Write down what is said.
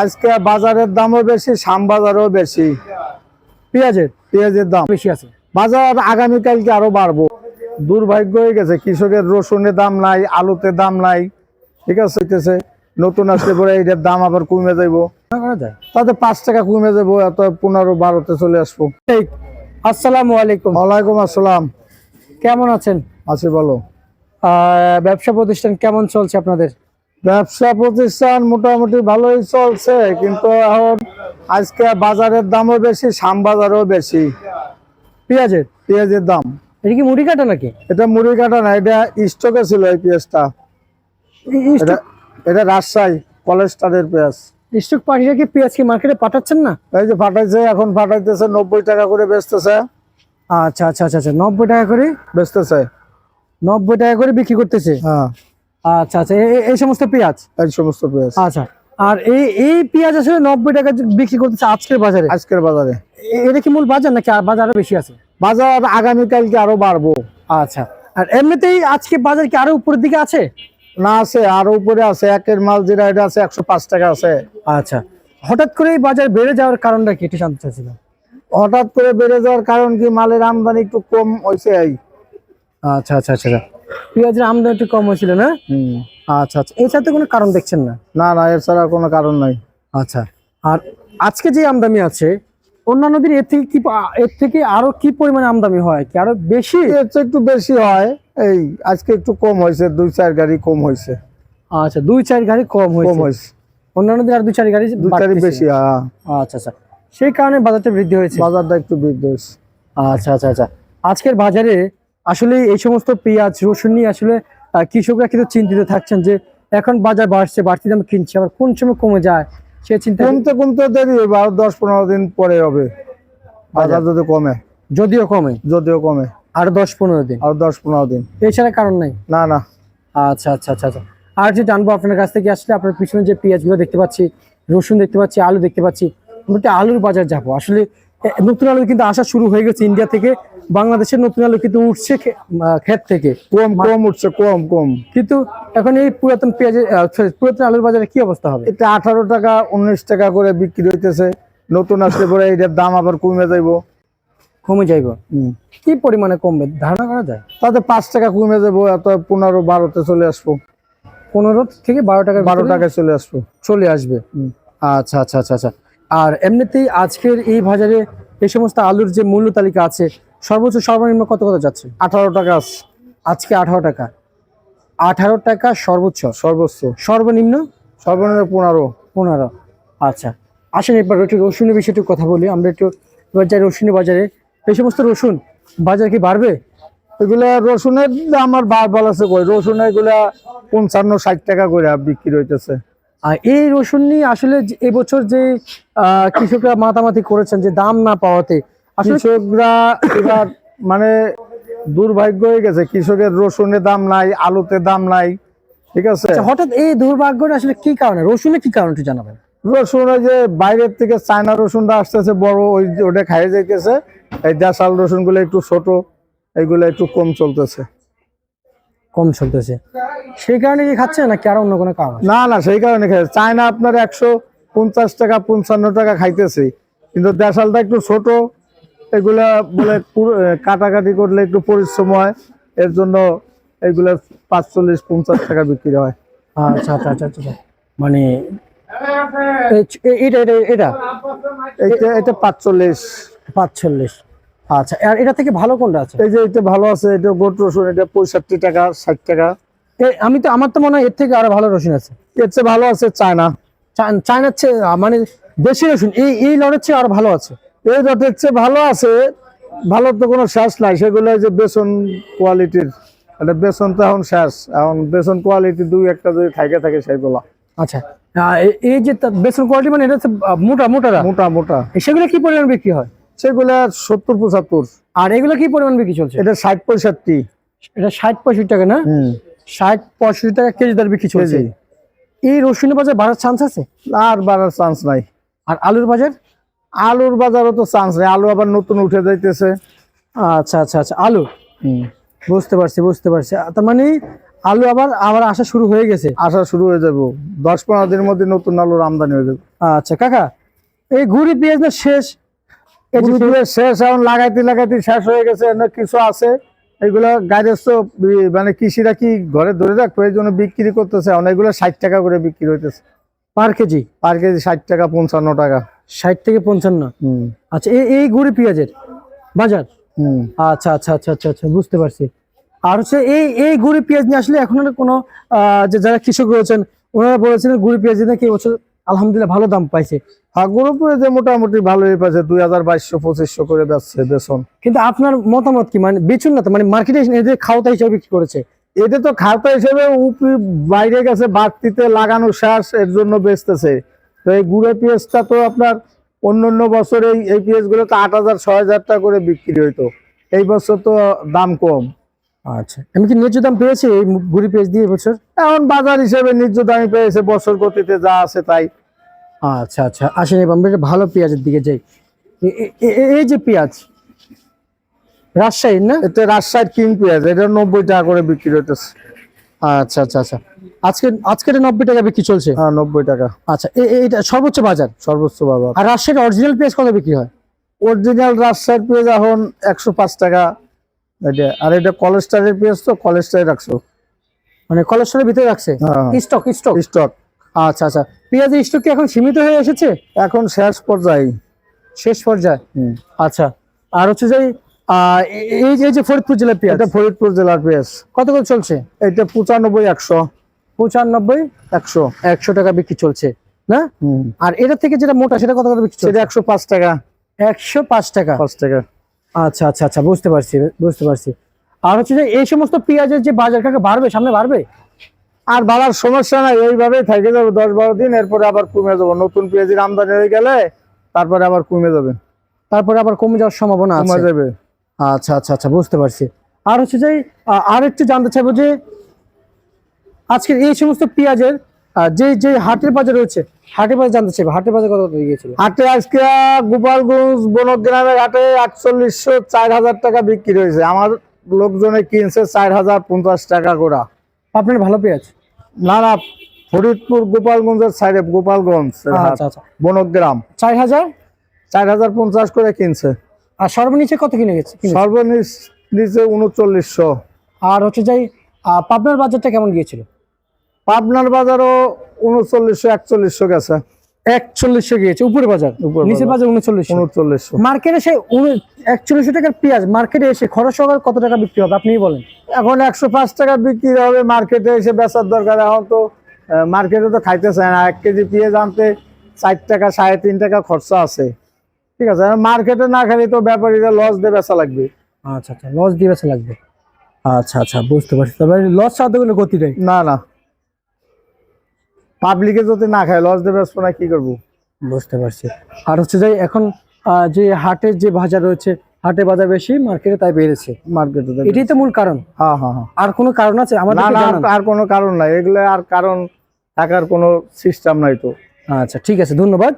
আজকে বাজারের দামও বেশি শাম বাজারও বেশি। পেঁয়াজের পেঁয়াজের দাম বেশি আছে। বাজার আগামীকালকে আরও বাড়বো। দুর্ভাগ্য হয়ে গেছে কৃষকের রসুনের দাম নাই আলুতে দাম নাই। ঠিক আছে হইতেছে নতুন আসলে পরে এইটার দাম আবার কমে যাইবো। তাতে পাঁচ টাকা কমে যাব এত পনেরো বারোতে চলে আসব। ঠিক। আসসালামু আলাইকুম। ওয়ালাইকুম আসসালাম। কেমন আছেন? আছি বলো আহ, ব্যবসা প্রতিষ্ঠান কেমন চলছে আপনাদের? ব্যবসা প্রতিষ্ঠান মোটামুটি ভালোই চলছে কিন্তু এখন আজকে বাজারের দামও বেশি শাম বাজারও বেশি। পেঁয়াজের পেঁয়াজের দাম। এটা কি মুড়ি কাটা নাকি? এটা মুড়ি কাটা না এটা স্টকে ছিল এই পেঁয়াজটা। এটা রাজশাহী কলেস্টারের পেঁয়াজ। স্টক পাঠিয়ে কি পেঁয়াজ কি মার্কেটে পাঠাচ্ছেন না? এই যে ফাটাইছে এখন পাঠাইতেছে নব্বই টাকা করে বেচতেছে। আচ্ছা আচ্ছা আচ্ছা আচ্ছা নব্বই টাকা করে? বেচতেছে। নব্বই টাকা করে বিক্রি করতেছে? হ্যাঁ। আচ্ছা আচ্ছা এই সমস্ত পেঁয়াজ? এই সমস্ত পেঁয়াজ। আচ্ছা আর এই এই পেঁয়াজ আসলে নব্বই টাকা বিক্রি করতেছে আজকের বাজারে? আজকের বাজারে। এটা কি মূল বাজার নাকি বাজারে বেশি আছে? বাজার আগামীকালকে আরও বাড়বো। আচ্ছা আর এমনিতেই আজকে বাজার কি আরও উপরের দিকে আছে? না আছে আরও উপরে আছে। একের মাল যেটা এটা আছে একশো পাঁচ টাকা আছে। আচ্ছা হঠাৎ করে এই বাজার বেড়ে যাওয়ার কারণটা কি একটু জানতে চাচ্ছিলাম। হঠাৎ করে বেড়ে যাওয়ার কারণ কি? মালের আমদানি একটু কম হয়েছে এই। আচ্ছা আচ্ছা আচ্ছা আচ্ছা। পেঁয়াজের আমদানি একটু কম হয়েছিল না? আচ্ছা আচ্ছা। এছাড়া তো কোনো কারণ দেখছেন না? না না এর ছাড়া কোনো কারণ নাই। আচ্ছা। আর আজকে যে আমদানি আছে অন্যান্য দিন এর থেকে কি এর থেকে আরও কি পরিমাণে আমদানি হয়? কি আরও বেশি? এর চেয়ে একটু বেশি হয়। এই আজকে একটু কম হয়েছে দুই চার গাড়ি কম হয়েছে। আচ্ছা দুই চার গাড়ি কম কম হয়েছে। অন্যান্য দিন আর দুই চার গাড়ি দুই চারি বেশি হ্যাঁ। আচ্ছা আচ্ছা। সেই কারণে বাজারটা বৃদ্ধি হয়েছে। বাজারটা একটু বৃদ্ধি হয়েছে। আচ্ছা আচ্ছা আচ্ছা। আজকের বাজারে আসলে এই সমস্ত পেঁয়াজ রসুন নিয়ে আসলে কৃষকরা কিন্তু চিন্তিত থাকছেন যে এখন বাজার বাড়ছে বাড়তি দামে কিনছে আবার কোন সময় কমে যায় সে চিন্তা কমতে কমতে দেরি হবে আর দশ পনেরো দিন পরে হবে। বাজার যদি কমে। যদিও কমে? যদিও কমে। আর দশ পনেরো দিন? আর দশ পনেরো দিন। এছাড়া কারণ নাই? না না। আচ্ছা আচ্ছা আচ্ছা আচ্ছা। আর যে জানব আপনার কাছ থেকে আসলে আপনার পিছনে যে পেঁয়াজগুলো দেখতে পাচ্ছি রসুন দেখতে পাচ্ছি আলু দেখতে পাচ্ছি আমরা আলুর বাজার যাব। আসলে নতুন আলু কিন্তু আসা শুরু হয়ে গেছে ইন্ডিয়া থেকে। বাংলাদেশের নতুন আলু কিন্তু উঠছে ক্ষেত থেকে। কম কম উঠছে কম কম। কিন্তু এখন এই পুরাতন পেঁয়াজের পুরাতন আলুর বাজারে কি অবস্থা হবে? এটা আঠারো টাকা উনিশ টাকা করে বিক্রি হইতেছে। নতুন আসলে পরে এটার দাম আবার কমে যাইবো। কমে যাইব? কি পরিমাণে কমবে? ধারণা করা যায়? তাতে পাঁচ টাকা কমে যাব এত পনেরো বারোতে চলে আসব। পনেরো থেকে বারো টাকা বারো টাকায় চলে আসব। চলে আসবে। আচ্ছা আচ্ছা আচ্ছা আচ্ছা। আর এমনিতেই আজকের এই বাজারে এই সমস্ত আলুর যে মূল্য তালিকা আছে সর্বোচ্চ সর্বনিম্ন কত কত যাচ্ছে? আঠারো টাকা আজকে আঠারো টাকা। আঠারো টাকা সর্বোচ্চ। সর্বোচ্চ। সর্বনিম্ন? সর্বনিম্ন পনেরো। পনেরো। আচ্ছা। আসেন এবার একটু রসুনের বিষয়ে একটু কথা বলি। আমরা একটু এবার যাই রসুনের বাজারে। এই সমস্ত রসুন বাজার কি বাড়বে? এগুলা রসুনের দাম আর বার বলাছে কই? রসুন এগুলা পঞ্চান্ন ষাট টাকা করে বিক্রি হইতেছে। আর এই রসুন নিয়ে আসলে এবছর যে কৃষকরা মাতামাতি করেছেন যে দাম না পাওয়াতে কৃষকরা এবার মানে দুর্ভাগ্য হয়ে গেছে। কৃষকের রসুনের দাম নাই আলুতে দাম নাই ঠিক আছে? আচ্ছা, হঠাৎ এই দুর্ভাগ্যটা আসলে কি কারণে? রসুনের কি কারণ একটু জানাবেন? রসুন ওই যে বাইরের থেকে চায়না রসুনটা আসতেছে বড় ওই ওটা খাইয়ে যাইতেছে। এই দেশাল রসুনগুলো একটু ছোট এইগুলো একটু কম চলতেছে। কম চলতেছে। সেই কারণে কি খাচ্ছে নাকি আর অন্য কোনো কারণ না না সেই কারণে খাই চায়না আপনার একশো পঞ্চাশ টাকা পঞ্চান্ন টাকা খাইতেছে। কিন্তু দেশালটা একটু ছোট এগুলা বলে কাটাকাটি করলে একটু পরিশ্রম হয়। এর জন্য এগুলা পাঁচচল্লিশ পঞ্চাশ টাকা বিক্রি হয়। আচ্ছা আচ্ছা আচ্ছা আচ্ছা মানে এই- এ- এটা এটা এটা? এটা পাঁচচল্লিশ। পাঁচচল্লিশ। আচ্ছা আর এটা থেকে ভালো কোনটা আছে? এই যে এটা ভালো আছে এটা গোট রসুন এটা পঁয়ষট্টি টাকা ষাট টাকা। আমি তো আমার তো মনে হয় এর থেকে আরও ভালো রসুন আছে। এর চেয়ে ভালো আছে চায়না। চায়নার চেয়ে মানে দেশি রসুন এই এই লড়ের চেয়ে আরও ভালো আছে। এই রটের চেয়ে ভালো আছে ভালো তো কোনো শেষ নাই সেগুলো যে বেসন কোয়ালিটির এটা বেসন তো এখন শেষ এখন বেসন কোয়ালিটি দুই একটা যদি থাকে থাকে সেগুলো আচ্ছা এই যে বেসন কোয়ালিটি মানে এটা হচ্ছে আহ, মোটা মোটা মোটা। সেগুলো কি পরিমাণ বিক্রি হয়? সেগুলো সত্তর পঁচাত্তর। আর এগুলো কি পরিমাণ বিক্রি চলছে? এটা ষাট পঁয়ষট্টি। এটা ষাট পঁয়ষট্টি টাকা না? ষাট পঁয়ষট্টি টাকা কেজি দর বিক্রি চলছে। এই রসুনের বাজার বাড়ার চান্স আছে? আর বাড়ার চান্স নাই। আর আলুর বাজার? আলুর বাজারও তো চান্স নেই। আলু আবার নতুন উঠে যাইতেছে। আচ্ছা আচ্ছা আচ্ছা। আলু? বুঝতে পারছি বুঝতে পারছি। তার মানে আলু আবার আবার আসা শুরু হয়ে গেছে? আসা শুরু হয়ে যাব। দশ পনেরো দিনের মধ্যে নতুন আলুর আমদানি হয়ে যাবে। আচ্ছা কাকা এই ঘুরি পেঁয়াজ না শেষ। শেষ এখন লাগাইতে লাগাইতে শেষ হয়ে গেছে কিছু আছে। এগুলো গাইডেস্ট মানে কৃষিরা কি ঘরে ধরে রাখবে? এই জন্য বিক্রি করতেছে এখন। এগুলো ষাট টাকা করে বিক্রি হইতেছে। পার কেজি? পার কেজি ষাট টাকা পঞ্চান্ন টাকা। ষাট থেকে পঞ্চান্ন? হুম। আচ্ছা এই গুড়ি পেঁয়াজের বাজার? হুম। আচ্ছা আচ্ছা আচ্ছা আচ্ছা আচ্ছা বুঝতে পারছি। আর হচ্ছে এই এই গুড়ি পেঁয়াজ নিয়ে আসলে এখন আর কোনো যে যারা কৃষক রয়েছেন ওনারা বলেছিলেন গুড়ি পেঁয়াজ নাকি এবছর আলহামদুলিল্লাহ ভালো দাম পাইছে। হ্যাঁ যে মোটামুটি ভালোই পাচ্ছে দুই হাজার বাইশশো, পঁচিশশো করে যাচ্ছে বেসন কিন্তু আপনার মতামত কি? মানে বেচুন না তো? মানে মার্কেটে এদের খাওয়াতা হিসাবে বিক্রি করেছে এটা তো খাতা হিসেবে বাইরে গেছে, বাড়তিতে লাগানো শ্বাস এর জন্য বেচতেছে। তো এই গুঁড়ো পেঁয়াজটা তো আপনার অন্য অন্য বছর এই এই পেঁয়াজগুলো তো আট হাজার, ছয় হাজার টাকা করে বিক্রি হইতো। এই বছর তো দাম কম। আচ্ছা। আমি কি ন্যায্য দাম পেয়েছি এই গুড়ি পেঁয়াজ দিয়ে এবছর? এখন বাজার হিসেবে ন্যায্য দামি পেয়েছে বছর গতিতে যা আছে তাই। আচ্ছা আচ্ছা। আসেন এবার আমরা ভালো পেঁয়াজের দিকে যাই। এই যে পেঁয়াজ রাজশাহীর না? এতে রাজশাহীর কিং পেঁয়াজ এটা নব্বই টাকা করে বিক্রি হইতেছে। আচ্ছা আচ্ছা আচ্ছা। আজকে আজকে নব্বই টাকা বিক্রি চলছে? হ্যাঁ নব্বই টাকা। আচ্ছা এ- এ- এটা সর্বোচ্চ বাজার? সর্বোচ্চ বাজার। আর রাজশাহীর অরিজিনাল পেঁয়াজ কত বিক্রি হয়? অরিজিনাল রাজশাহীর পেঁয়াজ এখন একশো পাঁচ টাকা। এটা আর এটা কলেস্টারের পেঁয়াজ তো কলেস্টারে রাখছো। মানে কলেস্ট্রলের ভিতরে রাখছে? স্টক স্টক স্টক আচ্ছা আচ্ছা। পেঁয়াজের স্টক কি এখন সীমিত হয়ে এসেছে? এখন শেষ পর্যায়ে। শেষ পর্যায়ে? আচ্ছা। আর হচ্ছে যে এই যে- এই যে ফরিদপুর জেলার পেঁয়াজ? এটা ফরিদপুর জেলার পেঁয়াজ। কত করে চলছে? এটা পঁচানব্বই একশো। পঁচানব্বই? একশো। একশো টাকা বিক্রি চলছে না? আর এটা থেকে যেটা মোটা সেটা কত করে বিক্রি সেটা চলছে একশো পাঁচ টাকা। একশো পাঁচ টাকা। পাঁচ টাকা। আচ্ছা আচ্ছা আচ্ছা বুঝতে পারছি বুঝতে পারছি। আর হচ্ছে যে এই সমস্ত পেঁয়াজের যে বাজার কাকে বাড়বে সামনে বাড়বে? আর বাড়ার সমস্যা নাই এইভাবেই থেকে যাবে দশ বারো দিন এরপরে আবার কমে যাব। নতুন পেঁয়াজের আমদানি হয়ে গেলে তারপরে আবার কমে যাবে। তারপরে আবার কমে যাওয়ার সম্ভাবনা কমে যাবে। আচ্ছা আচ্ছা আচ্ছা বুঝতে পারছি। আর হচ্ছে যে আর একটু জানতে চাইব যে আজকের এই সমস্ত পেঁয়াজের যে যে হাটের বাজার রয়েছে হাটের বাজার জানতে চাইব। হাটের বাজার কত গিয়েছিল? হাটে আজকে গোপালগঞ্জ বনগ্রামের হাটে আটচল্লিশশো চার হাজার টাকা বিক্রি হয়েছে। আমার লোকজনে কিনছে চার হাজার পঞ্চাশ টাকা করে আপনার ভালো পেঁয়াজ না না ফরিদপুর গোপালগঞ্জের সাইডে গোপালগঞ্জ আচ্ছা আচ্ছা। বনগ্রাম। চার হাজার? চার হাজার পঞ্চাশ করে কিনছে। আর সর্বনিচে কত কিনে গেছে? সর্বনিচ নিচে উনচল্লিশশো। আর হচ্ছে যাই পাবনার বাজারটা কেমন গিয়েছিল? পাবনার বাজারও উনচল্লিশশো একচল্লিশশো গেছে। একচল্লিশশো গিয়েছে উপরে বাজার? নিচের বাজার। উনচল্লিশশো। উনচল্লিশশো। মার্কেটে সে একচল্লিশশো টাকার পেঁয়াজ মার্কেটে এসে খরচ সহকারে কত টাকা বিক্রি হবে আপনিই বলেন। এখন একশো পাঁচ টাকা বিক্রি হবে মার্কেটে এসে বেচার দরকার। এখন তো মার্কেটে তো খাইতে চায় না। এক কেজি পেঁয়াজ আনতে চার টাকা সাড়ে তিন টাকা খরচা আছে। ঠিক আছে মার্কেটে না খালি তো ব্যাপারীরা লস দিয়ে বেচা লাগবে। আচ্ছা আচ্ছা লস দিয়ে বেচা লাগবে। আচ্ছা আচ্ছা বুঝতে পারছি। তবে লস সাথে কোনো গতি নেই। না না। পাবলিকে যদি না খায় লস দেবে না কি করব? বুঝতে পারছি। আর হচ্ছে যে এখন যে হাটের যে বাজার রয়েছে হাটে বাজার বেশি মার্কেটে তাই বেড়েছে। মার্কেটে এটাই তো মূল কারণ। হ্যাঁ হ্যাঁ হ্যাঁ। আর কোনো কারণ আছে? আমাদের আর কোনো কারণ নাই। এগুলো আর কারণ থাকার কোনো সিস্টেম নাই তো। আচ্ছা ঠিক আছে ধন্যবাদ।